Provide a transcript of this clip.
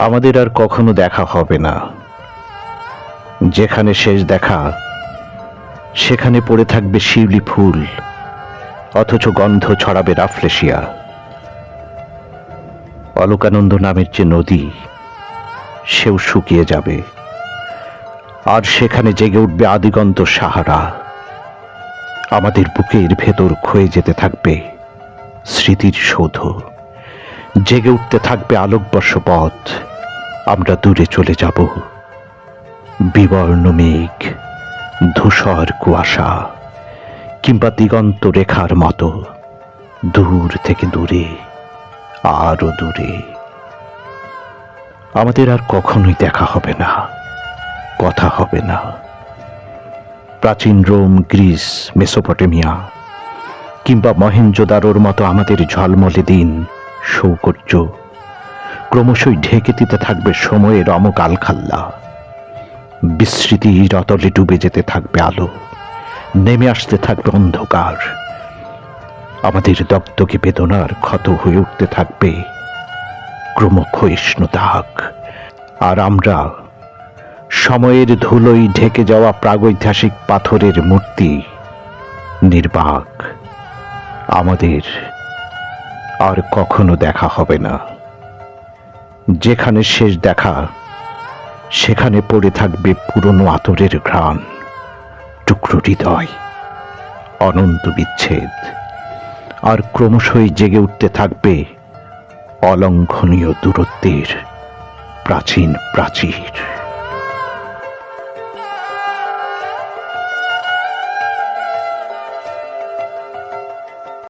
আমাদের আর কখনো দেখা হবে না। যেখানে শেষ দেখা, সেখানে পড়ে থাকবে শিউলি ফুল, অথচ গন্ধ ছড়াবে রাফলেশিয়া। অলোকানন্দ নামের যে নদী, সেও শুকিয়ে যাবে। আর সেখানে জেগে উঠবে আদিগন্ত সাহারা। আমাদের বুকের ভেতর ক্ষয়ে যেতে থাকবে স্মৃতির সৌধ জেগে উঠতে থাকবে আলোকবর্ষ পথ আমরা দূরে চলে যাব। বিবর্ণ মেঘ, ধূসর কুয়াশা, কিংবা দিগন্ত রেখার মতো, দূর থেকে দূরে, আরও দূরে। আমাদের আর কখনোই দেখা হবে না, কথা হবে না। প্রাচীন রোম, গ্রিস, মেসোপটেমিয়া, কিংবা মহেঞ্জোদারোর মতো আমাদের ঝলমলে দিন, সৌকর্য ক্রমশই ঢেকে দিতে থাকবে সময়ের অমক আলখাল্লা। বিস্মৃতির অতলে ডুবে যেতে থাকবে আলো। নেমে আসতে থাকবে অন্ধকার। আমাদের দগ্ধকে বেদনার ক্ষত হয়ে উঠতে থাকবে ক্রমক্ষয়িষ্ণু দাগ আর আমরা সময়ের ধুলোই ঢেকে যাওয়া প্রাগৈতিহাসিক পাথরের মূর্তি নির্বাক। আমাদের আর কখনো দেখা হবে না। যেখানে শেষ দেখা, সেখানে পড়ে থাকবে পুরনো আতরের ঘ্রাণ, টুকরো হৃদয়, অনন্ত বিচ্ছেদ। আর ক্রমশই জেগে উঠতে থাকবে অলঙ্ঘনীয় দূরত্বের প্রাচীন প্রাচীর।